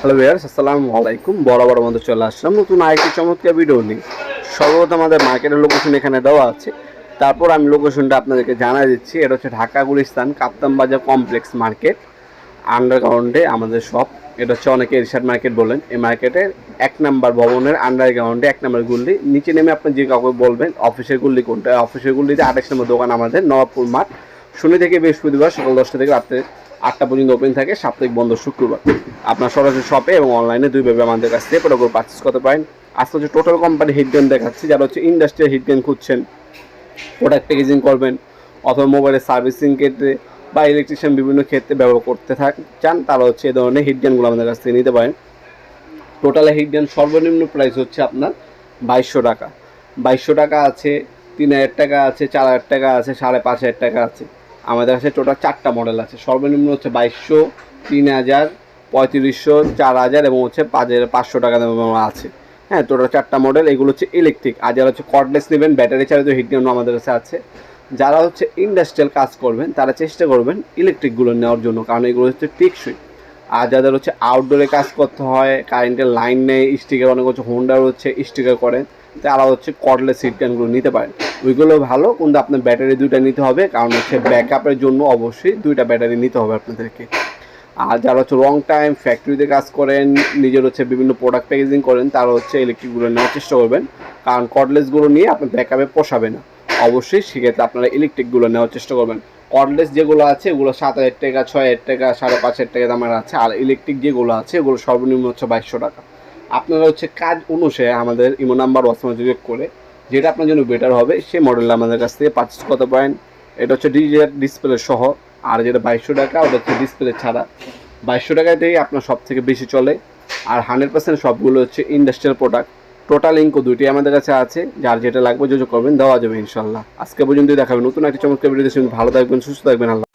Hello viewers আসসালামু আলাইকুম। বড় মধ্যে চলে আসলাম নতুন আরেকটি চমৎকার ভিডিও নিয়ে। সর্বপ্রথম আমাদের মার্কেটের লোকেশন এখানে দেওয়া আছে। তারপর আমি লোকেশনটা আপনাদেরকে জানাই দিচ্ছি। এটা হচ্ছে ঢাকা গুলিস্তান কাপ্তান বাজার কমপ্লেক্স মার্কেট আন্ডারগ্রাউন্ডে আমাদের শপ এটা হচ্ছে অনেকে এরশাদ মার্কেট বলেন। এই মার্কেটের এক নাম্বার ভবনের আন্ডারগ্রাউন্ডে এক নাম্বার গুল্লি। নিচে নেমে আপনি যে কাউকে বলবেন অফিসের গুল্লি কোনটা? অফিসের গুল্লিতে আঠাশ নম্বর দোকান আমাদের, নবাবপুর মাঠ। শনি থেকে বৃহস্পতিবার সকাল দশটা থেকে রাত্রে আটটা পর্যন্ত ওপেন থাকে, সাপ্তাহিক বন্ধ শুক্রবার। আপনার সরাসরি শপে এবং অনলাইনে দুইভাবে আমাদের কাছ থেকে প্রোডাক্ট পারচেস করতে পারেন। আজকে হচ্ছে টোটাল কোম্পানি হিট গান দেখাচ্ছি, যারা হচ্ছে ইন্ডাস্ট্রিয়াল হিট গান খুঁজছেন প্রোডাক্ট প্যাকেজিং করবেন অথবা মোবাইলের সার্ভিসিং ক্ষেত্রে বা ইলেকট্রিশিয়ান বিভিন্ন ক্ষেত্রে ব্যবহার করতে থাক, চান, তারা হচ্ছে এই ধরনের হিট গানগুলো আমাদের কাছ থেকে নিতে পারেন। টোটাল হিট গান সর্বনিম্ন প্রাইস হচ্ছে আপনার বাইশশো টাকা। বাইশশো টাকা আছে, তিন হাজার টাকা আছে, চার হাজার টাকা আছে, সাড়ে পাঁচ হাজার টাকা আছে। আমাদের কাছে টোটাল চারটা মডেল আছে। সর্বনিম্ন হচ্ছে বাইশশো, তিন হাজার, পঁয়ত্রিশশো, চার হাজার এবং হচ্ছে পাঁচ হাজার পাঁচশো টাকা দামের আছে। হ্যাঁ টোটাল চারটা মডেল এগুলো হচ্ছে ইলেকট্রিক আর যারা হচ্ছে কর্ডলেস নেবেন ব্যাটারি চালিত হিট গান আমাদের কাছে আছে। যারা হচ্ছে ইন্ডাস্ট্রিয়াল কাজ করবেন, তারা চেষ্টা করবেন ইলেকট্রিকগুলো নেওয়ার জন্য, কারণ এগুলো হচ্ছে টেকসই। আর যাদের হচ্ছে আউটডোরে কাজ করতে হয় কারেন্টের লাইন নেই স্টিকার অনেক হচ্ছে হোন্ডার হচ্ছে স্টিকার করেন, তারা হচ্ছে কর্ডলেস সিট গানগুলো নিতে পারেন। ওইগুলো ভালো কিন্তু আপনার ব্যাটারি দুইটা নিতে হবে, কারণ হচ্ছে ব্যাকআপের জন্য অবশ্যই দুইটা ব্যাটারি নিতে হবে আপনাদেরকে। আর যারা হচ্ছে লং টাইম ফ্যাক্টরিতে কাজ করেন, নিজের হচ্ছে বিভিন্ন প্রোডাক্ট প্যাকেজিং করেন, তারা হচ্ছে ইলেকট্রিকগুলো নেওয়ার চেষ্টা করবেন। কারণ কর্ডলেসগুলো নিয়ে আপনার ব্যাকআপে পোষাবে না। অবশ্যই সেক্ষেত্রে আপনারা ইলেকট্রিকগুলো নেওয়ার চেষ্টা করবেন। কর্ডলেস যেগুলো আছে এগুলো সাত হাজার টাকা, ছয় হাজার টাকা, সাড়ে পাঁচ হাজার টাকা দামের আছে। আর ইলেকট্রিক যেগুলো আছে এগুলো সর্বনিম্ন হচ্ছে বাইশশো টাকা। আপনারা হচ্ছে কাজ অনুসারে আমাদের ইমো নাম্বার ওয়াসমা যোগ করে যেটা আপনার জন্য বেটার হবে, সেই মডেলটা আমাদের কাছ থেকে পারচেস করতে পারেন। এটা হচ্ছে ডিজিটাল ডিসপ্লে সহ, আর যেটা বাইশশো টাকা, ওটা হচ্ছে ডিসপ্লে ছাড়া। বাইশশো টাকাতেই আপনার সব থেকে বেশি চলে। আর হান্ড্রেড পার্সেন্ট সবগুলো হচ্ছে ইন্ডাস্ট্রিয়াল প্রোডাক্ট টোটাল ইঙ্কো দুইটি আমাদের কাছে আছে। যার যেটা লাগবে যোগাযোগ করবেন, দেওয়া যাবে ইনশাল্লাহ। আজকে পর্যন্ত দেখাবেন নতুন একটা চমৎকার ভিডিও ভালো থাকবেন, সুস্থ থাকবেন, আল্লাহ